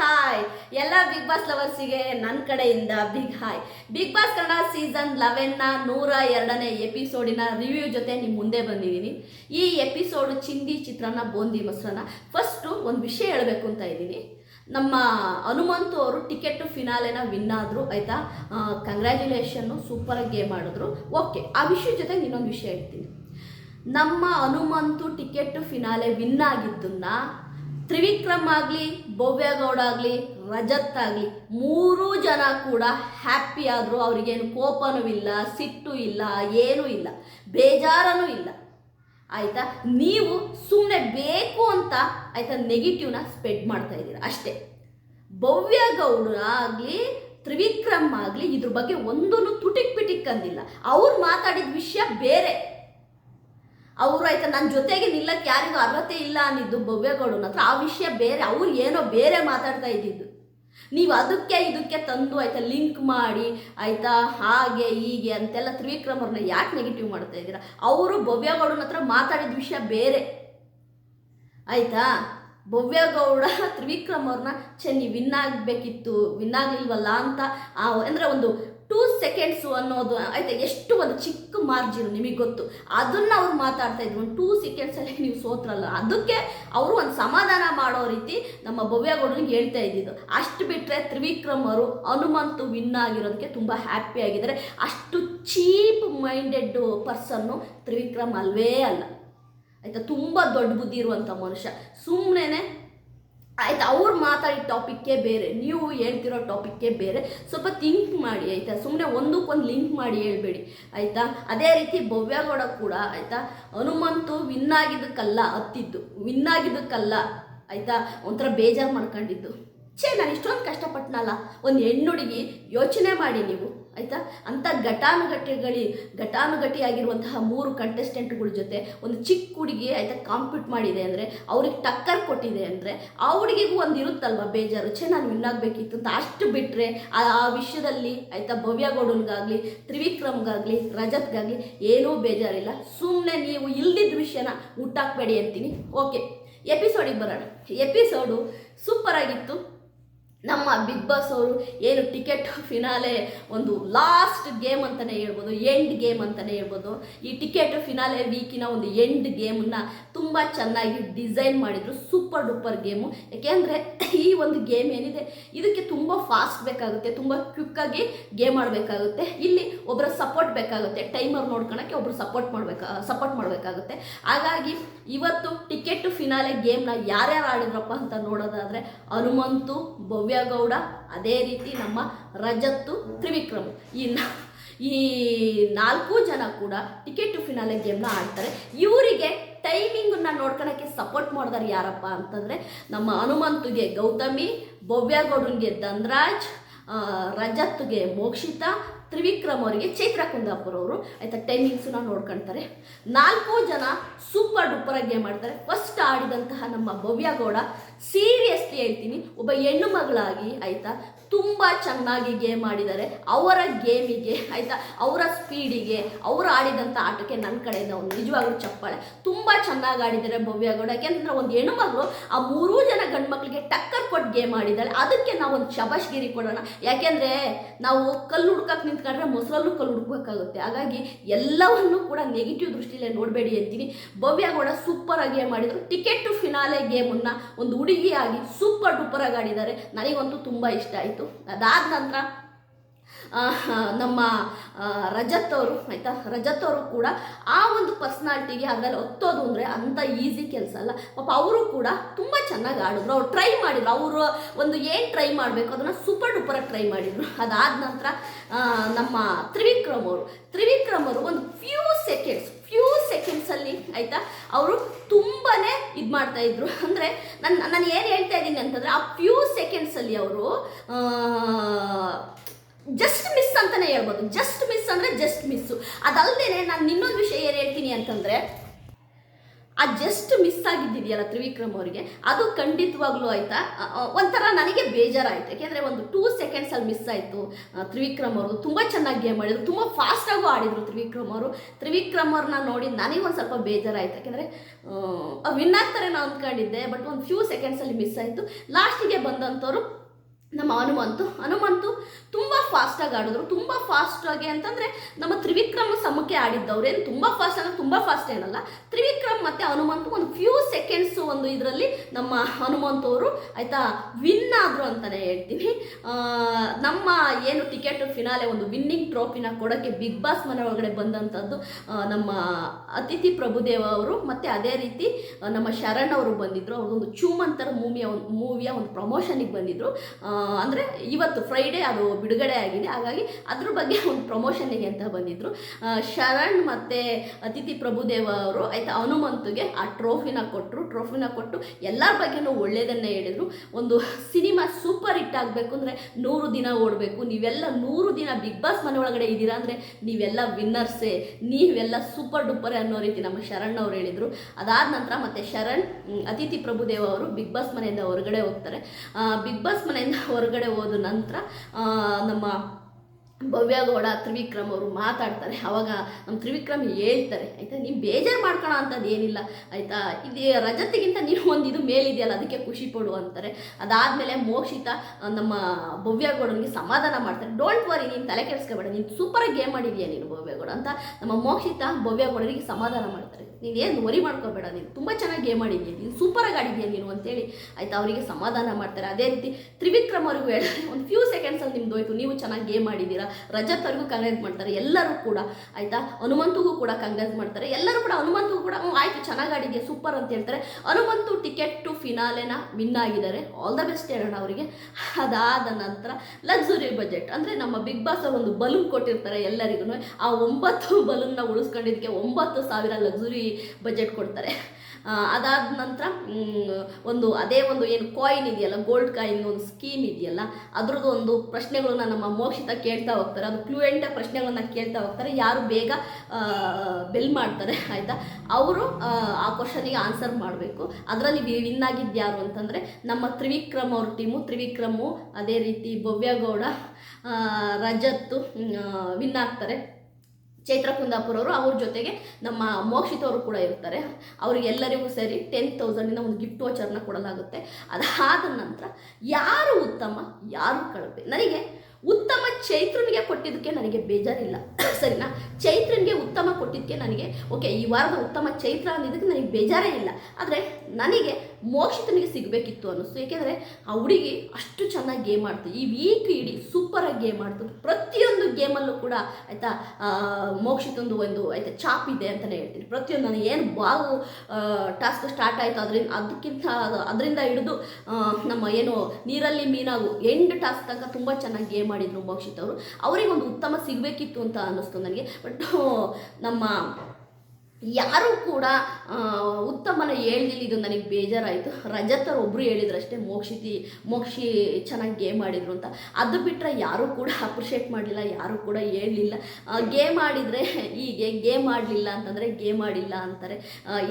Hi ಎಲ್ಲ big boss ಲವರ್ಸಿಗೆ ನನ್ನ ಕಡೆಯಿಂದ big hi big boss Kannada season ಲೆವೆನ್ನ ನೂರ ಎರಡನೇ ಎಪಿಸೋಡಿನ ರಿವ್ಯೂ ಜೊತೆ ನಿಮ್ಮ ಮುಂದೆ ಬಂದಿದ್ದೀನಿ. ಈ ಎಪಿಸೋಡ್ ಚಿಂದಿ ಚಿತ್ರಾನ್ನ, ಬೋಂದಿ ಮೊಸರನ್ನ ಫಸ್ಟು ಒಂದು ವಿಷಯ ಹೇಳಬೇಕು ಅಂತ ಇದ್ದೀನಿ. ನಮ್ಮ ಹನುಮಂತು ಅವರು ಟಿಕೆಟ್ ಫಿನಾಲೆನ ವಿನ್ ಆದರು, ಆಯಿತಾ? ಕಂಗ್ರ್ಯಾಚುಲೇಷನ್ನು ಸೂಪರಾಗಿ ಗೇಮ್ ಮಾಡಿದ್ರು ಓಕೆ ಆ ವಿಷಯ ಜೊತೆ ಇನ್ನೊಂದು ವಿಷಯ ಹೇಳ್ತೀನಿ. ನಮ್ಮ ಹನುಮಂತು ಟಿಕೆಟ್ ಫಿನಾಲೆ ವಿನ್ ಆಗಿದ್ದನ್ನ ತ್ರಿವಿಕ್ರಮ್ ಆಗಲಿ ಭವ್ಯಗೌಡ ಆಗಲಿ, ರಜತ್ ಆಗಲಿ, ಮೂರೂ ಜನ ಕೂಡ ಹ್ಯಾಪಿ ಆದರೂ ಅವ್ರಿಗೇನು ಕೋಪನೂ ಇಲ್ಲ, ಸಿಟ್ಟು ಇಲ್ಲ, ಏನೂ ಇಲ್ಲ, ಬೇಜಾರನೂ ಇಲ್ಲ. ಆಯಿತಾ? ನೀವು ಸುಮ್ಮನೆ ಬೇಕು ಅಂತ ಆಯಿತಾ ನೆಗೆಟಿವ್ನ ಸ್ಪ್ರೆಡ್ ಮಾಡ್ತಾ ಇದ್ದೀರಾ. ಅಷ್ಟೇ. ಭವ್ಯಗೌಡ ಆಗಲಿ, ತ್ರಿವಿಕ್ರಮ್ ಆಗಲಿ ಇದ್ರ ಬಗ್ಗೆ ಒಂದೂ ತುಟಿಕ್ ಪಿಟಿಕ್ ಅಂದಿಲ್ಲ. ಅವ್ರು ಮಾತಾಡಿದ ವಿಷಯ ಬೇರೆ. ಅವರು ಆಯ್ತಾ ನನ್ನ ಜೊತೆಗೆ ನಿಲ್ಲಕ್ಕೆ ಯಾರಿಗೂ ಅರ್ಹತೆ ಇಲ್ಲ ಅನ್ನಿದ್ದು ಭವ್ಯಗೌಡನ ಹತ್ರ, ಆ ವಿಷಯ ಬೇರೆ, ಅವ್ರು ಏನೋ ಬೇರೆ ಮಾತಾಡ್ತಾ ಇದ್ದಿದ್ದು. ನೀವು ಅದಕ್ಕೆ ಇದಕ್ಕೆ ತಂದು ಆಯ್ತಾ ಲಿಂಕ್ ಮಾಡಿ, ಆಯ್ತಾ, ಹಾಗೆ, ಹೀಗೆ ಅಂತೆಲ್ಲ ತ್ರಿವಿಕ್ರಮ್ ಅವ್ರನ್ನ ಯಾಕೆ ನೆಗೆಟಿವ್ ಮಾಡ್ತಾ ಇದ್ದೀರಾ? ಅವರು ಭವ್ಯಗೌಡನ ಹತ್ರ ಮಾತಾಡಿದ ವಿಷಯ ಬೇರೆ. ಆಯ್ತಾ? ಭವ್ಯಗೌಡ ತ್ರಿವಿಕ್ರಮ್ ಅವ್ರನ್ನ ಚೆನ್ನಿ ವಿನ್ ಆಗಬೇಕಿತ್ತು ವಿನ್ ಆಗಲಿಲ್ವಲ್ಲ ಅಂತ ಅಂದರೆ ಒಂದು ಟೂ ಸೆಕೆಂಡ್ಸು ಅನ್ನೋದು ಆಯ್ತಾ ಎಷ್ಟು ಒಂದು ಚಿಕ್ಕ ಮಾರ್ಜಿನ್ ನಿಮಗೆ ಗೊತ್ತು. ಅದನ್ನು ಅವ್ರು ಮಾತಾಡ್ತಾ ಇದ್ರು. ಒಂದು ಟೂ ಸೆಕೆಂಡ್ಸಲ್ಲಿ ನೀವು ಸೋತ್ರಲ್ಲ. ಅದಕ್ಕೆ ಅವರು ಒಂದು ಸಮಾಧಾನ ಮಾಡೋ ರೀತಿ ನಮ್ಮ ಭವ್ಯಗೌಡರಿಗೆ ಹೇಳ್ತಾ ಇದ್ದಿದ್ದು. ಅಷ್ಟು ಬಿಟ್ಟರೆ ತ್ರಿವಿಕ್ರಮ್ ಅವರು ಹನುಮಂತು ವಿನ್ ಆಗಿರೋದಕ್ಕೆ ತುಂಬ ಹ್ಯಾಪಿ ಆಗಿದ್ದಾರೆ. ಅಷ್ಟು ಚೀಪ್ ಮೈಂಡೆಡ್ ಪರ್ಸನ್ನು ತ್ರಿವಿಕ್ರಮ್ ಅಲ್ವೇ ಅಲ್ಲ. ಆಯಿತಾ? ತುಂಬ ದೊಡ್ಡ ಬುದ್ಧಿ ಇರುವಂಥ ಮನುಷ್ಯ. ಸುಮ್ಮನೆ ಆಯ್ತಾ, ಅವ್ರು ಮಾತಾಡಿದ ಟಾಪಿಕ್ಕೇ ಬೇರೆ, ನೀವು ಹೇಳ್ತಿರೋ ಟಾಪಿಕ್ಕೇ ಬೇರೆ. ಸ್ವಲ್ಪ ಥಿಂಕ್ ಮಾಡಿ, ಆಯಿತಾ? ಸುಮ್ಮನೆ ಒಂದಕ್ಕೊಂದು ಲಿಂಕ್ ಮಾಡಿ ಹೇಳ್ಬೇಡಿ, ಆಯಿತಾ? ಅದೇ ರೀತಿ ಭವ್ಯಗೌಡ ಕೂಡ, ಆಯಿತಾ? ಹನುಮಂತು ವಿನ್ ಆಗಿದ್ದಕ್ಕಲ್ಲ ಹತ್ತಿದ್ದು ವಿನ್ ಆಗಿದ್ದಕ್ಕಲ್ಲ ಆಯಿತಾ? ಒಂಥರ ಬೇಜಾರು ಮಾಡ್ಕೊಂಡಿದ್ದು. ಛೇ, ನಾನು ಇಷ್ಟೊಂದು ಕಷ್ಟಪಟ್ಟನಲ್ಲ ಒಂದು ಹೆಣ್ಣುಡುಗಿ ಯೋಚನೆ ಮಾಡಿ ನೀವು. ಆಯಿತಾ? ಅಂಥ ಘಟಾನುಘಟಿಗಳಿ ಘಟಾನುಘಟಿಯಾಗಿರುವಂತಹ ಮೂರು ಕಂಟೆಸ್ಟೆಂಟ್ಗಳ ಜೊತೆ ಒಂದು ಚಿಕ್ಕ ಹುಡುಗಿ ಆಯಿತಾ ಕಾಂಪೀಟ್ ಮಾಡಿದೆ ಅಂದರೆ ಅವ್ರಿಗೆ ಟಕ್ಕರ್ ಕೊಟ್ಟಿದೆ ಅಂದರೆ ಆ ಹುಡುಗಿಗೂ ಒಂದು ಇರುತ್ತಲ್ವ ಬೇಜಾರು? ಛೇ, ನಾನು ವಿನ್ ಆಗಬೇಕಿತ್ತು ಅಂತ ಅಷ್ಟು ಬಿಟ್ಟರೆ ಆ ಆ ವಿಷಯದಲ್ಲಿ ಆಯಿತಾ ಭವ್ಯಗೌಡನ್ಗಾಗಲಿ ತ್ರಿವಿಕ್ರಮ್ಗಾಗಲಿ, ರಜತ್ಗಾಗಲಿ ಏನೂ ಬೇಜಾರಿಲ್ಲ. ಸುಮ್ಮನೆ ನೀವು ಇಲ್ದಿದ್ದ ವಿಷಯನ ಹುಟ್ಟಾಕ್ಬೇಡಿ ಅಂತೀನಿ. ಓಕೆ ಎಪಿಸೋಡಿಗೆ ಬರೋಣ. ಎಪಿಸೋಡು ಸೂಪರಾಗಿತ್ತು ನಮ್ಮ ಬಿಗ್ ಬಾಸ್ ಅವರು ಏನು ಟಿಕೆಟ್ ಫಿನಾಲೆ ಒಂದು ಲಾಸ್ಟ್ ಗೇಮ್ ಅಂತಲೇ ಹೇಳ್ಬೋದು, ಎಂಡ್ ಗೇಮ್ ಅಂತಲೇ ಹೇಳ್ಬೋದು. ಈ ಟಿಕೆಟ್ ಫಿನಾಲೆ ವೀಕಿನ ಒಂದು ಎಂಡ್ ಗೇಮನ್ನು ತುಂಬ ಚೆನ್ನಾಗಿ ಡಿಸೈನ್ ಮಾಡಿದರು, ಸೂಪರ್ ಡೂಪರ್ ಗೇಮು. ಯಾಕೆಂದರೆ ಈ ಒಂದು ಗೇಮ್ ಏನಿದೆ, ಇದಕ್ಕೆ ತುಂಬ ಫಾಸ್ಟ್ ಬೇಕಾಗುತ್ತೆ, ತುಂಬ ಕ್ವಿಕ್ಕಾಗಿ ಗೇಮ್ ಆಡಬೇಕಾಗುತ್ತೆ. ಇಲ್ಲಿ ಒಬ್ಬರ ಸಪೋರ್ಟ್ ಬೇಕಾಗುತ್ತೆ ಟೈಮರ್ ನೋಡ್ಕೊಳಕ್ಕೆ ಒಬ್ಬರು ಸಪೋರ್ಟ್ ಮಾಡಬೇಕಾ ಸಪೋರ್ಟ್ ಮಾಡಬೇಕಾಗುತ್ತೆ. ಹಾಗಾಗಿ ಇವತ್ತು ಟಿಕೆಟ್ ಫಿನಾಲೆ ಗೇಮ್ನ ಯಾರ್ಯಾರು ಆಡಿದ್ರಪ್ಪ ಅಂತ ನೋಡೋದಾದರೆ ಹನುಮಂತು ಭವ್ಯಗೌಡ ಅದೇ ರೀತಿ ನಮ್ಮ ರಜತ್ತು ತ್ರಿವಿಕ್ರಮ್. ಈ ಈ ನಾಲ್ಕು ಜನ ಕೂಡ ಟಿಕೆಟ್ ಫಿನಾಲೆ ಗೇಮ್ನ ಆಡ್ತಾರೆ. ಇವರಿಗೆ ಟೈಮಿಂಗನ್ನ ನೋಡ್ಕೊಳಕ್ಕೆ ಸಪೋರ್ಟ್ ಮಾಡಿದಾರೆ ಯಾರಪ್ಪ ಅಂತಂದರೆ ನಮ್ಮ ಹನುಮಂತುಗೆ ಗೌತಮಿ, ಭವ್ಯಗೌಡನಿಗೆ ಧನ್ರಾಜ್ ರಜತ್ಗೆ ಮೋಕ್ಷಿತಾ, ತ್ರಿವಿಕ್ರಮ್ ಅವರಿಗೆ ಚೈತ್ರ ಕುಂದಾಪುರ ಅವರು. ಆಯಿತಾ ಟೈಮಿಂಗ್ಸನ್ನ ನೋಡ್ಕೊಳ್ತಾರೆ ನಾಲ್ಕು ಜನ ಸೂಪರ್ ಡೂಪರಾಗಿ ಗೇಮ್ ಆಡ್ತಾರೆ. ಫಸ್ಟ್ ಆಡಿದಂತಹ ನಮ್ಮ ಭವ್ಯಗೌಡ ಸೀರಿಯಸ್ಲಿ ಹೇಳ್ತೀನಿ, ಒಬ್ಬ ಹೆಣ್ಣು ಮಗಳಾಗಿ ಆಯಿತಾ, ತುಂಬ ಚೆನ್ನಾಗಿ ಗೇಮ್ ಆಡಿದ್ದಾರೆ. ಅವರ ಗೇಮಿಗೆ ಆಯಿತಾ, ಅವರ ಸ್ಪೀಡಿಗೆ, ಅವರು ಆಡಿದಂಥ ಆಟಕ್ಕೆ ನನ್ನ ಕಡೆಯಿಂದ ಒಂದು ನಿಜವಾಗ್ಲೂ ಚಪ್ಪಾಳೆ. ತುಂಬ ಚೆನ್ನಾಗಿ ಆಡಿದ್ದಾರೆ ಭವ್ಯಗೌಡ ಯಾಕೆಂದ್ರೆ ಒಂದು ಹೆಣ್ಣು ಮಗಳು ಆ ಮೂರೂ ಜನ ಗಂಡು ಮಕ್ಕಳಿಗೆ ಟಕ್ಕರ್ ಕೊಟ್ಟು ಗೇಮ್ ಆಡಿದ್ದಾಳೆ. ಅದಕ್ಕೆ ನಾವು ಒಂದು ಶಬಾಷ್ಗಿರಿ ಕೊಡೋಣ. ಯಾಕೆಂದರೆ ನಾವು ಕಲ್ಲು ಹುಡ್ಕಕ್ಕೆ ನಿಂತ್ಕೊಂಡ್ರೆ ಮೊಸರಲ್ಲೂ ಕಲ್ಲು ಹುಡ್ಕಬೇಕಾಗುತ್ತೆ ಹಾಗಾಗಿ ಎಲ್ಲವನ್ನು ಕೂಡ ನೆಗೆಟಿವ್ ದೃಷ್ಟಿಯಲ್ಲೇ ನೋಡಬೇಡಿ ಅಂತೀನಿ. ಭವ್ಯಗೌಡ ಸೂಪರಾಗಿ ಗೇಮ್ ಆಡಿದರು. ಟಿಕೆಟ್ ಟು ಫಿನಾಲೆ ಗೇಮನ್ನು ಒಂದು ಹುಡುಗಿಯಾಗಿ ಸೂಪರ್ ಡೂಪರಾಗಿ ಆಡಿದ್ದಾರೆ. ನನಗಂತೂ ತುಂಬ ಇಷ್ಟ ಆಯಿತು. ಅದಾದ ನಂತರ ನಮ್ಮ ರಜತ್ ಅವರು, ಆಯಿತಾ? ರಜತ್ ಅವರು ಕೂಡ ಆ ಒಂದು ಪರ್ಸ್ನಾಲಿಟಿಗೆ ಅದರಲ್ಲಿ ಒತ್ತೋದು ಅಂದರೆ ಅಂಥ ಈಸಿ ಕೆಲಸ ಅಲ್ಲ. ಪಾಪ ಅವರು ಕೂಡ ತುಂಬ ಚೆನ್ನಾಗಿ ಆಡಿದ್ರು. ಅವ್ರು ಟ್ರೈ ಮಾಡಿದ್ರು. ಅವರು ಒಂದು ಏನು ಟ್ರೈ ಮಾಡಬೇಕು ಅದನ್ನು ಸೂಪರ್ ಡೂಪರಾಗಿ ಟ್ರೈ ಮಾಡಿದರು. ಅದಾದ ನಂತರ ನಮ್ಮ ತ್ರಿವಿಕ್ರಮ್ ಅವರು. ತ್ರಿವಿಕ್ರಮ್ ಅವರು ಒಂದು ಫ್ಯೂ ಸೆಕೆಂಡ್ಸ್ ಫ್ಯೂ ಸೆಕೆಂಡ್ಸಲ್ಲಿ ಆಯಿತಾ? ಅವರು ತುಂಬಾ ಇದು ಮಾಡ್ತಾ ಇದ್ರು. ಅಂದರೆ ನಾನು ನಾನು ಏನು ಹೇಳ್ತಾ ಇದ್ದೀನಿ ಅಂತಂದರೆ ಆ ಫ್ಯೂ ಸೆಕೆಂಡ್ಸಲ್ಲಿ ಅವರು ಜಸ್ಟ್ ಮಿಸ್ ಅಂತಲೇ ಹೇಳ್ಬೋದು. ಜಸ್ಟ್ ಮಿಸ್ ಅಂದರೆ ಜಸ್ಟ್ ಮಿಸ್ಸು ಅದಲ್ಲದೆ ನಾನು ಇನ್ನೊಂದು ವಿಷಯ ಏನು ಹೇಳ್ತೀನಿ ಅಂತಂದರೆ, ಆ ಜಸ್ಟ್ ಮಿಸ್ ಆಗಿದ್ದಿದೆಯಲ್ಲ ತ್ರಿವಿಕ್ರಮ್ ಅವರಿಗೆ, ಅದು ಖಂಡಿತವಾಗ್ಲೂ ಆಯ್ತಾ? ಒಂಥರ ನನಗೆ ಬೇಜಾರಾಯಿತು. ಯಾಕೆಂದರೆ ಒಂದು ಟೂ ಸೆಕೆಂಡ್ಸಲ್ಲಿ ಮಿಸ್ ಆಯಿತು ತ್ರಿವಿಕ್ರಮ್ ಅವರು. ತುಂಬ ಚೆನ್ನಾಗಿ ಗೇಮ್ ಆಡಿದರು. ತುಂಬ ಫಾಸ್ಟಾಗೂ ಆಡಿದರು ತ್ರಿವಿಕ್ರಮ್ ಅವರು. ತ್ರಿವಿಕ್ರಮ್ ಅವ್ರನ್ನ ನೋಡಿ ನನಗೆ ಒಂದು ಸ್ವಲ್ಪ ಬೇಜಾರಾಯಿತು. ಯಾಕೆಂದರೆ ವಿನ್ ಆಗ್ತಾರೆ ನಾನು ಅಂದ್ಕೊಂಡಿದ್ದೆ ಬಟ್ ಒಂದು ಫ್ಯೂ ಸೆಕೆಂಡ್ಸಲ್ಲಿ ಮಿಸ್ ಆಯಿತು. ಲಾಸ್ಟಿಗೆ ಬಂದಂಥವ್ರು ನಮ್ಮ ಹನುಮಂತು. ಹನುಮಂತು ತುಂಬ ಫಾಸ್ಟಾಗಿ ಆಡಿದ್ರು. ತುಂಬ ಫಾಸ್ಟಾಗಿ ಅಂತಂದರೆ ನಮ್ಮ ತ್ರಿವಿಕ್ರಮ ಸಮಕ್ಕೆ ಏನು ತುಂಬ ಫಾಸ್ಟ್ ಅಂದರೆ ತುಂಬ ಫಾಸ್ಟ್ ಏನಲ್ಲ. ತ್ರಿವಿಕ್ರಮ್ ಮತ್ತು ಹನುಮಂತ ಒಂದು ಫ್ಯೂ ಸೆಕೆಂಡ್ಸ್ ಒಂದು ಇದರಲ್ಲಿ ನಮ್ಮ ಹನುಮಂತ ಅವರು ಆಯ್ತಾ ವಿನ್ ಆದ್ರು ಅಂತಾನೆ ಹೇಳ್ತೀನಿ. ನಮ್ಮ ಏನು ಟಿಕೆಟ್ ಫಿನಾಲೆ ಒಂದು ವಿನ್ನಿಂಗ್ ಟ್ರೋಫಿನ ಕೊಡೋಕ್ಕೆ ಬಿಗ್ ಬಾಸ್ ಮನೆ ಒಳಗಡೆ ಬಂದಂಥದ್ದು ನಮ್ಮ ಅತಿಥಿ ಪ್ರಭುದೇವ ಅವರು ಮತ್ತೆ ಅದೇ ರೀತಿ ನಮ್ಮ ಶರಣ್ ಅವರು ಬಂದಿದ್ದರು ಅವ್ರದ್ದೊಂದು ಚೂಮಂತರ ಮೂವಿಯ ಒಂದು ಮೂವಿಯ ಒಂದು ಪ್ರಮೋಷನಿಗೆ ಬಂದಿದ್ರು. ಅಂದರೆ ಇವತ್ತು ಫ್ರೈಡೇ ಅದು ಬಿಡುಗಡೆ ಆಗಿದೆ. ಹಾಗಾಗಿ ಅದ್ರ ಬಗ್ಗೆ ಒಂದು ಪ್ರಮೋಷನಿಗೆ ಅಂತ ಬಂದಿದ್ರು. ಶರಣ್ ಮತ್ತೆ ಅತಿಥಿ ಪ್ರಭುದೇವ ಅವರು, ಆಯಿತಾ ಹನುಮಂತುಗೆ ಆ ಟ್ರೋಫಿನ ಕೊಟ್ಟರು ಟ್ರೋಫಿನ ಕೊಟ್ಟು ಎಲ್ಲರ ಬಗ್ಗೆನೂ ಒಳ್ಳೆಯದನ್ನೇ ಹೇಳಿದರು. ಒಂದು ಸಿನಿಮಾ ಸೂಪರ್ ಹಿಟ್ ಆಗಬೇಕು ಅಂದರೆ ನೂರು ದಿನ ಓಡಬೇಕು. ನೀವೆಲ್ಲ ನೂರು ದಿನ ಬಿಗ್ ಬಾಸ್ ಮನೆ ಒಳಗಡೆ ಇದ್ದೀರಾ ಅಂದರೆ ನೀವೆಲ್ಲ ವಿನ್ನರ್ಸೇ ನೀವೆಲ್ಲ ಸೂಪರ್ ಡೂಪರ್ ಅನ್ನೋ ರೀತಿ ನಮ್ಮ ಶರಣ್ ಅವರು ಹೇಳಿದರು. ಅದಾದ ನಂತರ ಮತ್ತೆ ಶರಣ್ ಅತಿಥಿ ಪ್ರಭುದೇವ ಅವರು ಬಿಗ್ ಬಾಸ್ ಮನೆಯಿಂದ ಹೊರಗಡೆ ಹೋಗ್ತಾರೆ. ಬಿಗ್ ಬಾಸ್ ಮನೆಯಿಂದ ಹೊರಗಡೆ ಹೋದ ನಂತರ ನಮ್ಮ ಭವ್ಯಗೌಡ ತ್ರಿವಿಕ್ರಮ್ ಅವರು ಮಾತಾಡ್ತಾರೆ. ಅವಾಗ ನಮ್ಮ ತ್ರಿವಿಕ್ರಮ್ ಹೇಳ್ತಾರೆ, ಆಯಿತಾ, ನೀವು ಬೇಜಾರು ಮಾಡ್ಕೊಳ್ಳೋ ಅಂಥದ್ದು ಏನಿಲ್ಲ, ಆಯಿತಾ? ಇದು ರಜತಿಗಿಂತ ನೀವು ಒಂದು ಇದು ಮೇಲಿದೆಯಲ್ಲ, ಅದಕ್ಕೆ ಖುಷಿ ಪಡು ಅಂತಾರೆ. ಅದಾದಮೇಲೆ ಮೋಕ್ಷಿತ ನಮ್ಮ ಭವ್ಯಗೌಡನಿಗೆ ಸಮಾಧಾನ ಮಾಡ್ತಾರೆ. ಡೋಂಟ್ ವರಿ ನೀನು ತಲೆ ಕೆಡಿಸ್ಕೋಬೇಡ, ನೀನು ಸೂಪರಾಗಿ ಗೇಮ್ ಮಾಡಿದೀಯ ನೀನು ಭವ್ಯಗೌಡ ಅಂತ ನಮ್ಮ ಮೋಕ್ಷಿತ ಭವ್ಯಗೌಡರಿಗೆ ಸಮಾಧಾನ ಮಾಡ್ತಾರೆ. ನೀನು ಏನು ವರಿ ಮಾಡ್ಕೋಬೇಡ, ನೀನು ತುಂಬ ಚೆನ್ನಾಗಿ ಗೇಮ್ ಆಡಿದ್ಯಾ, ನೀನು ಸೂಪರಾಗಿ ಆಡಿದ್ಯಾ ನೀನು ಅಂತೇಳಿ ಆಯಿತಾ ಅವರಿಗೆ ಸಮಾಧಾನ ಮಾಡ್ತಾರೆ. ಅದೇ ರೀತಿ ತ್ರಿವಿಕ್ರಮ್ ಅವ್ರಿಗೂ ಹೇಳ್ತಾರೆ ಒಂದು ಫ್ಯೂ ಸೆಕೆಂಡ್ಸಲ್ಲಿ ನಿಮ್ದು ಹೋಯ್ತು, ನೀವು ಚೆನ್ನಾಗಿ ಗೇಮ್ ಆಡಿದ್ದೀರಾ, ರಜತ್ ಅವ್ರಿಗೂ ಮಾಡ್ತಾರೆ, ಎಲ್ಲರೂ ಕೂಡ ಆಯಿತಾ, ಹನುಮಂತಿಗೂ ಕೂಡ ಕಂಗ್ರೆಸ್ ಮಾಡ್ತಾರೆ, ಎಲ್ಲರೂ ಕೂಡ, ಹನುಮಂತಗೂ ಕೂಡ ಆಯಿತು, ಚೆನ್ನಾಗಿ ಆಡಿದ್ಯಾ ಸೂಪರ್ ಅಂತ ಹೇಳ್ತಾರೆ. ಹನುಮಂತು ಟಿಕೆಟ್ ಟು ಫಿನಾಲೆನ ವಿನ್ ಆಗಿದ್ದಾರೆ ಆಲ್ ದ ಬೆಸ್ಟ್ ಹೇಳೋಣ ಅವರಿಗೆ. ಅದಾದ ನಂತರ ಲಕ್ಸುರಿ ಬಜೆಟ್ ಅಂದರೆ ನಮ್ಮ ಬಿಗ್ ಬಾಸ್ ಒಂದು ಬಲೂನ್ ಕೊಟ್ಟಿರ್ತಾರೆ ಎಲ್ಲರಿಗೂ ಆ ಒಂಬತ್ತು ಬಲೂನ್ನ ಉಳಿಸ್ಕೊಂಡಿದ್ದಕ್ಕೆ ಒಂಬತ್ತು ಸಾವಿರ ಲಕ್ಸುರಿ ಬಜೆಟ್ ಕೊಡ್ತಾರೆ. ಅದಾದ ನಂತರ ಒಂದು ಅದೇ ಒಂದು ಏನು ಕಾಯಿನ್ ಇದೆಯಲ್ಲ ಗೋಲ್ಡ್ ಕಾಯಿನ್ ಒಂದು ಸ್ಕೀಮ್ ಇದೆಯಲ್ಲ, ಅದ್ರದ್ದು ಒಂದು ಪ್ರಶ್ನೆಗಳನ್ನ ನಮ್ಮ ಮೋಕ್ಷಿತ ಕೇಳ್ತಾ ಹೋಗ್ತಾರೆ. ಅದು ಫ್ಲೂಯೆಂಟ್ ಪ್ರಶ್ನೆಗಳನ್ನ ಕೇಳ್ತಾ ಹೋಗ್ತಾರೆ. ಯಾರು ಬೇಗ ಬೆಲ್ ಮಾಡ್ತಾರೆ, ಆಯ್ತಾ? ಅವರು, ಆ ಕ್ವಶನಿಗೆ ಆನ್ಸರ್ ಮಾಡಬೇಕು. ಅದರಲ್ಲಿ ವಿನ್ ಆಗಿದ್ದು ಯಾರು ಅಂತಂದರೆ, ನಮ್ಮ ತ್ರಿವಿಕ್ರಮ್ ಅವ್ರ ಟೀಮು ತ್ರಿವಿಕ್ರಮು ಅದೇ ರೀತಿ ಭವ್ಯಗೌಡ ರಜತ್ತು ವಿನ್ ಆಗ್ತಾರೆ. ಚೈತ್ರ ಕುಂದಾಪುರ ಅವರು ಅವ್ರ ಜೊತೆಗೆ ನಮ್ಮ ಮೋಕ್ಷಿತ್ ಅವರು ಕೂಡ ಇರ್ತಾರೆ. ಅವರಿಗೆಲ್ಲರಿಗೂ ಸೇರಿ ಟೆನ್ ತೌಸಂಡಿನ ಒಂದು ಗಿಫ್ಟ್ ವಾಚರ್ನ ಕೊಡಲಾಗುತ್ತೆ. ಅದಾದ ನಂತರ ಯಾರು ಉತ್ತಮ, ಯಾರು ಕಳಪೆ? ನನಗೆ ಉತ್ತಮ ಚೈತ್ರನಿಗೆ ಕೊಟ್ಟಿದ್ದಕ್ಕೆ ನನಗೆ ಬೇಜಾರಿಲ್ಲ. ಸರಿನಾ? ಚೈತ್ರನಿಗೆ ಉತ್ತಮ ಕೊಟ್ಟಿದ್ದಕ್ಕೆ ನನಗೆ ಓಕೆ ಈ ವಾರದ ಉತ್ತಮ ಚೈತ್ರ ಅಂದಿದ್ದಕ್ಕೆ ನನಗೆ ಬೇಜಾರೇ ಇಲ್ಲ. ಆದರೆ ನನಗೆ ಮೋಕ್ಷಿತನಿಗೆ ಸಿಗಬೇಕಿತ್ತು ಅನ್ನಿಸ್ತು. ಏಕೆಂದರೆ ಆ ಹುಡುಗಿ ಅಷ್ಟು ಚೆನ್ನಾಗಿ ಗೇಮ್ ಆಡ್ತು ಈ ವೀಕ್ ಇಡೀ ಸೂಪರಾಗಿ ಗೇಮ್ ಆಡ್ತು ಪ್ರತಿಯೊಂದು ಗೇಮಲ್ಲೂ ಕೂಡ ಆಯಿತಾ ಮೋಕ್ಷಿತೊಂದು ಒಂದು ಆಯಿತಾ ಚಾಪ್ ಇದೆ ಅಂತಲೇ ಹೇಳ್ತೀನಿ. ಪ್ರತಿಯೊಂದು ನಾನು ಏನು ಬಾವು ಟಾಸ್ಕ್ ಸ್ಟಾರ್ಟ್ ಆಯಿತು ಅದರಿಂದ ಅದಕ್ಕಿಂತ ಅದರಿಂದ ಹಿಡಿದು ನಮ್ಮ ಏನು ನೀರಲ್ಲಿ ಮೀನಾಗು ಎಂಡ್ ಟಾಸ್ಕ್ ತನಕ ತುಂಬ ಚೆನ್ನಾಗಿ ಗೇಮ್ ಆಡಿದ್ರು ಮೋಕ್ಷಿತ್ ಅವರು ಅವರಿಗೆ ಒಂದು ಉತ್ತಮ ಸಿಗಬೇಕಿತ್ತು ಅಂತ ಅನ್ನಿಸ್ತು ನನಗೆ. ಬಟ್ ನಮ್ಮ ಯಾರೂ ಕೂಡ ಉತ್ತಮನ ಹೇಳ್ದಿಲ್ಲ, ಇದು ನನಗೆ ಬೇಜಾರಾಯಿತು. ರಜತರು ಒಬ್ಬರು ಹೇಳಿದ್ರಷ್ಟೇ, ಮೋಕ್ಷಿತಿ, ಮೋಕ್ಷಿ ಚೆನ್ನಾಗಿ ಗೇಮ್ ಆಡಿದ್ರು ಅಂತ. ಅದು ಬಿಟ್ಟರೆ ಯಾರೂ ಕೂಡ ಅಪ್ರಿಷಿಯೇಟ್ ಮಾಡಲಿಲ್ಲ, ಯಾರೂ ಕೂಡ ಹೇಳಲಿಲ್ಲ. ಗೇಮ್ ಆಡಿದರೆ ಹೀಗೆ, ಗೇಮ್ ಆಡಲಿಲ್ಲ ಅಂತಂದರೆ ಗೇಮ್ ಆಡಿಲ್ಲ ಅಂತಾರೆ.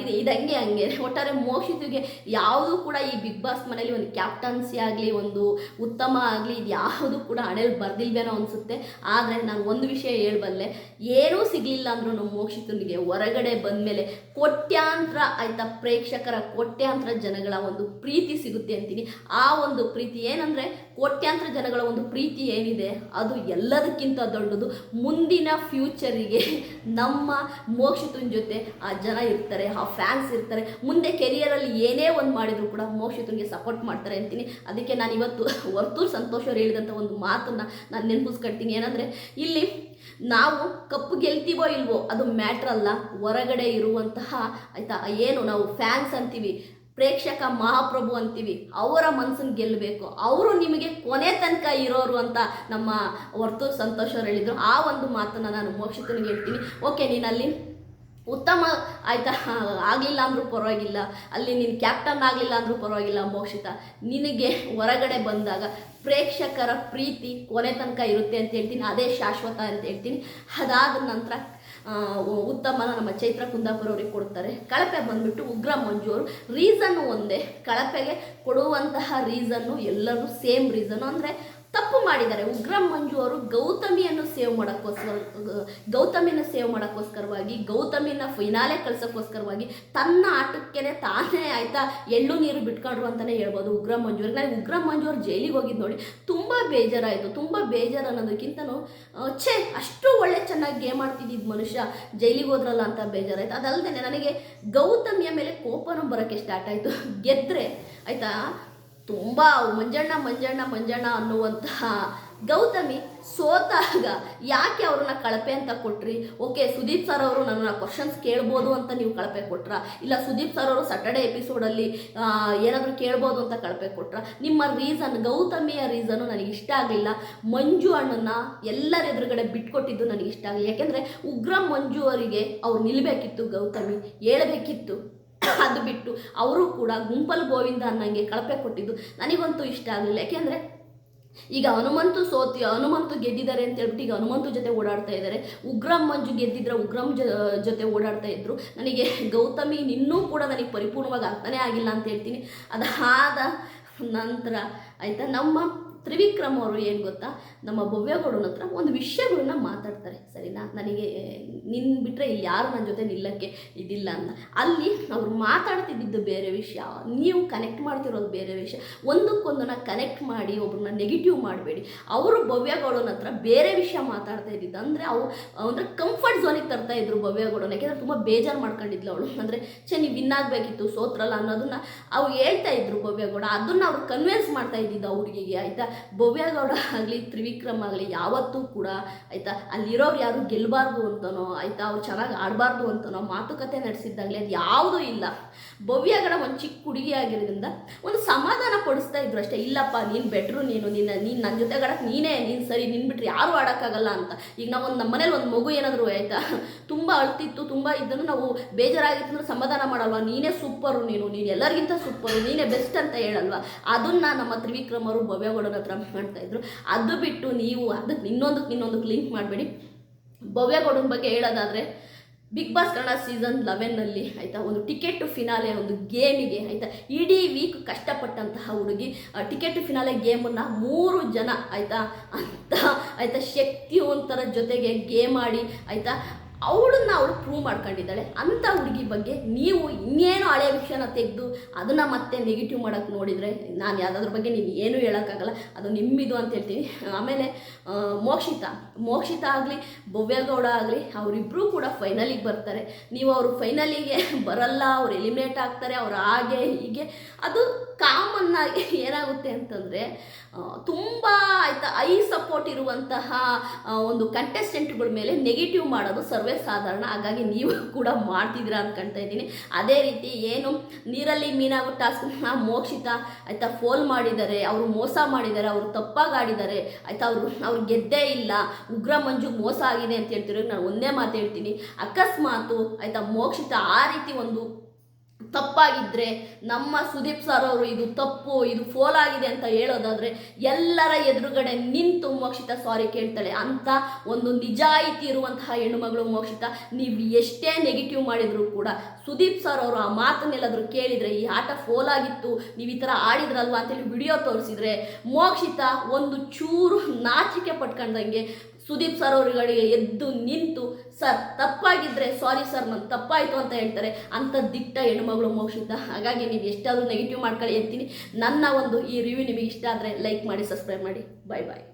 ಇದು ಇದಂಗೆ ಹಂಗೆ. ಒಟ್ಟಾರೆ ಮೋಕ್ಷಿತಿಗೆ ಯಾವುದೂ ಕೂಡ ಈ ಬಿಗ್ ಬಾಸ್ ಮನೇಲಿ ಒಂದು ಕ್ಯಾಪ್ಟನ್ಸಿ ಆಗಲಿ, ಒಂದು ಉತ್ತಮ ಆಗಲಿ, ಇದು ಯಾವುದು ಕೂಡ ಹಣೆಯಲ್ಲಿ ಬರ್ದಿಲ್ವೇನೋ ಅನಿಸುತ್ತೆ. ಆದರೆ ನಾನು ಒಂದು ವಿಷಯ ಹೇಳಬಲ್ಲೆ, ಏನೂ ಸಿಗಲಿಲ್ಲ ಅಂದ್ರೂ ಮೋಕ್ಷಿತನಿಗೆ ಹೊರಗಡೆ ಬಂದಮೇಲೆ ಕೋಟ್ಯಾಂತರ ಆಯ್ತಾ ಪ್ರೇಕ್ಷಕರ ಕೋಟ್ಯಾಂತರ ಜನಗಳ ಒಂದು ಪ್ರೀತಿ ಸಿಗುತ್ತೆ ಅಂತೀನಿ. ಆ ಒಂದು ಪ್ರೀತಿ ಏನಂದರೆ ಕೋಟ್ಯಾಂತರ ಜನಗಳ ಒಂದು ಪ್ರೀತಿ ಏನಿದೆ, ಅದು ಎಲ್ಲದಕ್ಕಿಂತ ದೊಡ್ಡದು. ಮುಂದಿನ ಫ್ಯೂಚರಿಗೆ ನಮ್ಮ ಮೋಕ್ಷಿತನ ಜೊತೆ ಆ ಜನ ಇರ್ತಾರೆ, ಆ ಫ್ಯಾನ್ಸ್ ಇರ್ತಾರೆ. ಮುಂದೆ ಕೆರಿಯರಲ್ಲಿ ಏನೇ ಒಂದು ಮಾಡಿದ್ರು ಕೂಡ ಮೋಕ್ಷಿತನಿಗೆ ಸಪೋರ್ಟ್ ಮಾಡ್ತಾರೆ ಅಂತೀನಿ. ಅದಕ್ಕೆ ನಾನು ಇವತ್ತು ವರ್ತೂರ್ ಸಂತೋಷ್ ಅವರು ಹೇಳಿದಂಥ ಒಂದು ಮಾತನ್ನು ನಾನು ನೆನಪಿಸ್ಕೊಳ್ತೀನಿ ಏನಂದರೆ, ಇಲ್ಲಿ ನಾವು ಕಪ್ಪು ಗೆಲ್ತೀವೋ ಇಲ್ವೋ, ಅದು ಮ್ಯಾಟ್ರ್ ಅಲ್ಲ. ಹೊರಗಡೆ ಇರುವಂತಹ, ಆಯಿತಾ, ಏನು ನಾವು ಫ್ಯಾನ್ಸ್ ಅಂತೀವಿ, ಪ್ರೇಕ್ಷಕ ಮಹಾಪ್ರಭು ಅಂತೀವಿ, ಅವರ ಮನಸ್ಸನ್ನು ಗೆಲ್ಲಬೇಕು ಅವರು ನಿಮಗೆ ಕೊನೆ ತನಕ ಇರೋರು ಅಂತ ನಮ್ಮ ಹೊರತು ಸಂತೋಷ ಅವ್ರು ಹೇಳಿದರು. ಆ ಒಂದು ಮಾತನ್ನು ನಾನು ಮೋಕ್ಷಿತನಿಗೆ ಹೇಳ್ತೀನಿ. ಓಕೆ ನೀನು ಅಲ್ಲಿ ಉತ್ತಮ, ಆಯಿತಾ, ಆಗಲಿಲ್ಲ ಅಂದರೂ ಪರವಾಗಿಲ್ಲ. ಅಲ್ಲಿ ನೀನು ಕ್ಯಾಪ್ಟನ್ ಆಗಲಿಲ್ಲ ಅಂದರೂ ಪರವಾಗಿಲ್ಲ ಮೋಕ್ಷಿತ. ನಿನಗೆ ಹೊರಗಡೆ ಬಂದಾಗ ಪ್ರೇಕ್ಷಕರ ಪ್ರೀತಿ ಕೊನೆ ತನಕ ಇರುತ್ತೆ ಅಂತ ಹೇಳ್ತೀನಿ. ಅದೇ ಶಾಶ್ವತ ಅಂತ ಹೇಳ್ತೀನಿ. ಅದಾದ ನಂತರ ಉತ್ತಮನ ನಮ್ಮ ಚೈತ್ರ ಕುಂದಾಪುರ ಅವ್ರಿಗೆ ಕೊಡ್ತಾರೆ. ಕಳಪೆ ಬಂದ್ಬಿಟ್ಟು ಉಗ್ರ ಮಂಜು ಅವರು ರೀಸನ್ನು ಒಂದೇ. ಕಳಪೆಗೆ ಕೊಡುವಂತಹ ರೀಸನ್ನು ಎಲ್ಲರೂ ಸೇಮ್ ರೀಸನ್ ಅಂದರೆ ತಪ್ಪು ಮಾಡಿದ್ದಾರೆ. ಉಗ್ರಂ ಮಂಜು ಅವರು ಗೌತಮಿಯನ್ನು ಸೇವ್ ಮಾಡೋಕ್ಕೋಸ್ಕರ ಗೌತಮಿನ ಸೇವ್ ಮಾಡೋಕ್ಕೋಸ್ಕರವಾಗಿ ಗೌತಮಿನ ಫೈನಾಲೆ ಕಳ್ಸೋಕ್ಕೋಸ್ಕರವಾಗಿ ತನ್ನ ಆಟಕ್ಕೆ ತಾನೇ ಆಯ್ತಾ ಎಳ್ಳು ನೀರು ಬಿಟ್ಕೊಂಡ್ರು ಅಂತಲೇ ಹೇಳ್ಬೋದು ಉಗ್ರ ಮಂಜು ಅವ್ರಿಗೆ ನಾನು ಉಗ್ರ ಮಂಜು ಅವ್ರು ಜೈಲಿಗೆ ಹೋಗಿದ್ದು ನೋಡಿ ತುಂಬ ಬೇಜಾರಾಯಿತು, ತುಂಬ ಬೇಜಾರು ಅನ್ನೋದಕ್ಕಿಂತನೂ ಛೇ, ಅಷ್ಟು ಒಳ್ಳೆ ಚೆನ್ನಾಗಿ ಗೇಮ್ ಆಡ್ತಿದ್ದಿದ್ದು ಮನುಷ್ಯ ಜೈಲಿಗೆ ಹೋದ್ರಲ್ಲ ಅಂತ ಬೇಜಾರಾಯ್ತು. ಅದಲ್ಲದೆ ನನಗೆ ಗೌತಮಿಯ ಮೇಲೆ ಕೋಪನೂ ಬರೋಕ್ಕೆ ಸ್ಟಾರ್ಟ್ ಆಯಿತು. ಗೆದ್ದರೆ ಆಯಿತಾ? ತುಂಬ ಮಂಜಣ್ಣ ಮಂಜಣ್ಣ ಮಂಜಣ್ಣ ಅನ್ನುವಂತಹ ಗೌತಮಿ ಸೋತಾಗ ಯಾಕೆ ಅವ್ರನ್ನ ಕಳಪೆ ಅಂತ ಕೊಟ್ರಿ? ಓಕೆ ಸುದೀಪ್ ಸರ್ ಅವರು ನನ್ನ ಕ್ವಶನ್ಸ್ ಕೇಳ್ಬೋದು ಅಂತ ನೀವು ಕಳಪೆ ಕೊಟ್ರ? ಇಲ್ಲ ಸುದೀಪ್ ಸರ್ ಅವರು ಸಟರ್ಡೆ ಎಪಿಸೋಡಲ್ಲಿ ಏನಾದರೂ ಕೇಳ್ಬೋದು ಅಂತ ಕಳಪೆ ಕೊಟ್ರ? ನಿಮ್ಮ ರೀಸನ್ ಗೌತಮಿಯ ರೀಸನು ನನಗೆ ಇಷ್ಟ ಆಗಲಿಲ್ಲ. ಮಂಜು ಅಣ್ಣನ ಎಲ್ಲರ ಎದುರುಗಡೆ ಬಿಟ್ಕೊಟ್ಟಿದ್ದು ನನಗೆ ಇಷ್ಟ ಆಗಲಿಲ್ಲ. ಯಾಕೆಂದರೆ ಉಗ್ರ ಮಂಜು ಅವರಿಗೆ ಅವ್ರು ನಿಲ್ಲಬೇಕಿತ್ತು ಗೌತಮಿ ಹೇಳಬೇಕಿತ್ತು ಅದು ಬಿಟ್ಟು ಅವರು ಕೂಡ ಗುಂಪಲ್ ಗೋವಿಂದ ಅನ್ನಂಗೆ ಕಳಪೆ ಕೊಟ್ಟಿದ್ದು ನನಗಂತೂ ಇಷ್ಟ ಆಗಲಿಲ್ಲ. ಯಾಕೆಂದರೆ ಈಗ ಹನುಮಂತು ಸೋತಿ, ಹನುಮಂತು ಗೆದ್ದಿದ್ದಾರೆ ಅಂತ ಹೇಳ್ಬಿಟ್ಟು ಈಗ ಹನುಮಂತು ಜೊತೆ ಓಡಾಡ್ತಾ ಇದ್ದಾರೆ. ಉಗ್ರಂ ಮಂಜು ಗೆದ್ದಿದ್ರೆ ಉಗ್ರಂ ಜೊತೆ ಓಡಾಡ್ತಾ ಇದ್ರು. ನನಗೆ ಗೌತಮಿ ಇನ್ನೂ ಕೂಡ ನನಗೆ ಪರಿಪೂರ್ಣವಾಗಿ ಅರ್ಥನೇ ಆಗಿಲ್ಲ ಅಂತ ಹೇಳ್ತೀನಿ. ಅದಾದ ನಂತರ, ಆಯಿತಾ, ನಮ್ಮ ತ್ರಿವಿಕ್ರಮ್ ಅವರು ಏನು ಗೊತ್ತಾ? ನಮ್ಮ ಭವ್ಯಗೌಡನ ಹತ್ರ ಒಂದು ವಿಷಯಗಳನ್ನ ಮಾತಾಡ್ತಾರೆ. ಸರಿನಾ? ನನಗೆ ನಿನ್ನ ಬಿಟ್ಟರೆ ಯಾರು ನನ್ನ ಜೊತೆ ನಿಲ್ಲಕ್ಕೆ ಇದಿಲ್ಲ ಅಂತ. ಅಲ್ಲಿ ಅವ್ರು ಮಾತಾಡ್ತಿದ್ದಿದ್ದು ಬೇರೆ ವಿಷಯ. ನೀವು ಕನೆಕ್ಟ್ ಮಾಡ್ತಿರೋದು ಬೇರೆ ವಿಷಯ. ಒಂದಕ್ಕೊಂದನ್ನ ಕನೆಕ್ಟ್ ಮಾಡಿ ಒಬ್ರನ್ನ ನೆಗೆಟಿವ್ ಮಾಡಬೇಡಿ. ಅವರು ಭವ್ಯಗೌಡನ ಹತ್ರ ಬೇರೆ ವಿಷಯ ಮಾತಾಡ್ತಾ ಇದ್ದಿದ್ದು. ಅಂದರೆ ಅವು, ಅಂದರೆ ಕಂಫರ್ಟ್ ಝೋನಿಗೆ ತರ್ತಾ ಇದ್ರು ಭವ್ಯಗೌಡನ. ಯಾಕೆಂದ್ರೆ ತುಂಬ ಬೇಜಾರು ಮಾಡ್ಕೊಂಡಿದ್ಲು ಅವಳು. ಅಂದರೆ, ಛೇ, ನೀವು ವಿನ್ ಆಗಬೇಕಿತ್ತು ಸೋತ್ರಲ್ಲ ಅನ್ನೋದನ್ನ ಅವ್ರು ಹೇಳ್ತಾ ಇದ್ರು ಭವ್ಯಗೌಡ. ಅದನ್ನ ಅವ್ರು ಕನ್ವಿನ್ಸ್ ಮಾಡ್ತಾ ಇದ್ದಿದ್ದು ಅವ್ರಿಗೆ ಆಯಿತಾ? ಭವ್ಯಗೌಡ ಆಗಲಿ, ತ್ರಿವಿಕ್ರಮ್ ಆಗಲಿ ಯಾವತ್ತೂ ಕೂಡ ಆಯಿತಾ, ಅಲ್ಲಿರೋರು ಯಾರು ಗೆಲ್ಲಬಾರ್ದು ಅಂತನೋ, ಆಯಿತಾ, ಅವ್ರು ಚೆನ್ನಾಗಿ ಆಡಬಾರ್ದು ಅಂತನೋ ಮಾತುಕತೆ ನಡೆಸಿದ್ದಾಗಲಿ ಅದು ಯಾವುದೂ ಇಲ್ಲ. ಭವ್ಯಗೌಡ ಒಂದು ಚಿಕ್ಕ ಹುಡುಗಿ ಆಗಿರೋದ್ರಿಂದ ಒಂದು ಸಮಾಧಾನ ಪಡಿಸ್ತಾ ಇದ್ರು ಅಷ್ಟೇ. ಇಲ್ಲಪ್ಪ, ನೀನು ಬೆಟ್ರು ನೀನು, ನಿನ್ನ, ನೀನು ನನ್ನ ಜೊತೆ ನೀನೇ, ನೀನು ಸರಿ ನಿನ್ನ ಬಿಟ್ಟರೆ ಯಾರು ಆಡೋಕ್ಕಾಗಲ್ಲ ಅಂತ. ಈಗ ನಾವು ಒಂದು ನಮ್ಮ ಮನೇಲಿ ಒಂದು ಮಗು ಏನಾದರೂ, ಆಯಿತಾ, ತುಂಬ ಅಳ್ತಿತ್ತು, ತುಂಬ ಇದ್ದನ್ನು ನಾವು ಬೇಜಾರಾಗಿತ್ತು ಅಂದ್ರೆ ಸಮಾಧಾನ ಮಾಡಲ್ವಾ? ನೀನೇ ಸೂಪರು ನೀನು ನೀನು ಎಲ್ಲರಿಗಿಂತ ಸೂಪರು ನೀನೇ ಬೆಸ್ಟ್ ಅಂತ ಹೇಳಲ್ವಾ? ಅದನ್ನ ನಮ್ಮ ತ್ರಿವಿಕ್ರಮರು ಅವರು ಭವ್ಯಗೌಡನ ಹತ್ರ ಮಾಡ್ತಾ ಇದ್ರು. ಅದು ಬಿಟ್ಟು ನೀವು ಅದಕ್ಕೆ ಇನ್ನೊಂದಕ್ಕೆ ಇನ್ನೊಂದಕ್ಕೆ ಲಿಂಕ್ ಮಾಡಬೇಡಿ. ಭವ್ಯಗೌಡನ ಬಗ್ಗೆ ಹೇಳೋದಾದರೆ ಬಿಗ್ ಬಾಸ್ ಕನ್ನಡ ಸೀಸನ್ ಲೆವೆನ್ನಲ್ಲಿ ಆಯಿತಾ, ಒಂದು ಟಿಕೆಟ್ ಫಿನಾಲೆ ಒಂದು ಗೇಮಿಗೆ ಆಯಿತಾ, ಇಡೀ ವೀಕ್ ಕಷ್ಟಪಟ್ಟಂತಹ ಹುಡುಗಿ ಟಿಕೆಟ್ ಫಿನಾಲೆ ಗೇಮನ್ನು ಮೂರು ಜನ ಆಯಿತಾ, ಅಂತ ಆಯಿತಾ ಶಕ್ತಿವಂತರ ಜೊತೆಗೆ ಗೇಮ್ ಆಡಿ ಆಯಿತಾ ಅವಳನ್ನ ಅವಳು ಪ್ರೂವ್ ಮಾಡ್ಕೊಂಡಿದ್ದಾಳೆ. ಅಂಥ ಹುಡುಗಿ ಬಗ್ಗೆ ನೀವು ಇನ್ನೇನು ಹಳೆ ವಿಷಯನ ತೆಗೆದು ಅದನ್ನು ಮತ್ತೆ ನೆಗೆಟಿವ್ ಮಾಡೋಕ್ಕೆ ನೋಡಿದರೆ ನಾನು ಯಾವುದಾದ್ರ ಬಗ್ಗೆ ನೀನು ಏನೂ ಹೇಳೋಕ್ಕಾಗಲ್ಲ. ಅದು ನಿಮ್ಮಿದು ಅಂತ ಹೇಳ್ತೀನಿ. ಆಮೇಲೆ ಮೋಕ್ಷಿತ. ಮೋಕ್ಷಿತ ಆಗಲಿ, ಭವ್ಯಗೌಡ ಆಗಲಿ ಅವರಿಬ್ಬರೂ ಕೂಡ ಫೈನಲಿಗೆ ಬರ್ತಾರೆ. ನೀವು ಅವರು ಫೈನಲಿಗೆ ಬರಲ್ಲ, ಅವ್ರು ಎಲಿಮಿನೇಟ್ ಆಗ್ತಾರೆ, ಅವ್ರು ಹಾಗೆ ಹೀಗೆ. ಅದು ಕಾಮನ್ನ ಏನಾಗುತ್ತೆ ಅಂತಂದರೆ ತುಂಬ ಆಯಿತಾ, ಐ ಸಪೋರ್ಟ್ ಇರುವಂತಹ ಒಂದು ಕಂಟೆಸ್ಟೆಂಟ್ಗಳ ಮೇಲೆ ನೆಗೆಟಿವ್ ಮಾಡೋದು ಸರ್ವೇ ಸಾಧಾರಣ. ಹಾಗಾಗಿ ನೀವು ಕೂಡ ಮಾಡ್ತಿದ್ದೀರಾ ಅಂದ್ಕೊಳ್ತಾ ಇದ್ದೀನಿ. ಅದೇ ರೀತಿ ಏನು, ನೀರಲ್ಲಿ ಮೀನಾಗೋ ಟಾಸ್ಕ್ನ ಮೋಕ್ಷಿತ, ಆಯಿತಾ ಫೋಲ್ ಮಾಡಿದ್ದಾರೆ ಅವರು ಮೋಸ ಮಾಡಿದ್ದಾರೆ ಅವರು ತಪ್ಪಾಗಿ ಆಡಿದ್ದಾರೆ ಆಯಿತಾ, ಅವರು, ಅವ್ರು ಗೆದ್ದೇ ಇಲ್ಲ, ಉಗ್ರ ಮಂಜು ಮೋಸ ಆಗಿದೆ ಅಂತ ಹೇಳ್ತಿರೋ ನಾನು ಒಂದೇ ಮಾತು ಹೇಳ್ತೀನಿ. ಅಕಸ್ಮಾತು, ಆಯಿತಾ, ಮೋಕ್ಷಿತ ಆ ರೀತಿ ಒಂದು ತಪ್ಪಾಗಿದ್ದರೆ ನಮ್ಮ ಸುದೀಪ್ ಸರ್ ಅವರು ಇದು ತಪ್ಪು, ಇದು ಫೋಲ್ ಆಗಿದೆ ಅಂತ ಹೇಳೋದಾದರೆ ಎಲ್ಲರ ಎದುರುಗಡೆ ನಿಂತು ಮೋಕ್ಷಿತ ಸಾರಿ ಕೇಳ್ತಾಳೆ. ಅಂತ ಒಂದು ನಿಜಾಯಿತಿ ಇರುವಂತಹ ಹೆಣ್ಣುಮಗಳು ಮೋಕ್ಷಿತ, ನೀವು ಎಷ್ಟೇ ನೆಗೆಟಿವ್ ಮಾಡಿದರೂ ಕೂಡ ಸುದೀಪ್ ಸರ್ ಅವರು ಆ ಮಾತನ್ನೆಲ್ಲಾದರೂ ಕೇಳಿದರೆ, ಈ ಆಟ ಫೋಲ್ ಆಗಿತ್ತು, ನೀವು ಈ ಥರ ಆಡಿದ್ರಲ್ವಾ? ಅಂತೇಳಿ ವಿಡಿಯೋ ತೋರಿಸಿದ್ರೆ ಮೋಕ್ಷಿತ ಒಂದು ಚೂರು ನಾಚಿಕೆ ಪಟ್ಕೊಂಡಂಗೆ ಸುದೀಪ್ ಸರ್ ಅವರುಗಳಿಗೆ ಎದ್ದು ನಿಂತು, ಸರ್ ತಪ್ಪಾಗಿದ್ದರೆ ಸಾರಿ ಸರ್ ನಾನು ತಪ್ಪಾಯಿತು ಅಂತ ಹೇಳ್ತಾರೆ. ಅಂಥ ದಿಟ್ಟ ಹೆಣ್ಮಗಳು ಮೋಕ್ಷಿತ. ಹಾಗಾಗಿ ನೀವು ಎಷ್ಟಾದರೂ ನೆಗೆಟಿವ್ ಮಾಡ್ಕೊಳ್ಳಿ ಹೇಳ್ತೀನಿ ನನ್ನ ಒಂದು ಈ ರಿವ್ಯೂ ನಿಮಗೆ ಇಷ್ಟ ಆದರೆ ಲೈಕ್ ಮಾಡಿ ಸಬ್ಸ್ಕ್ರೈಬ್ ಮಾಡಿ. ಬಾಯ್ ಬಾಯ್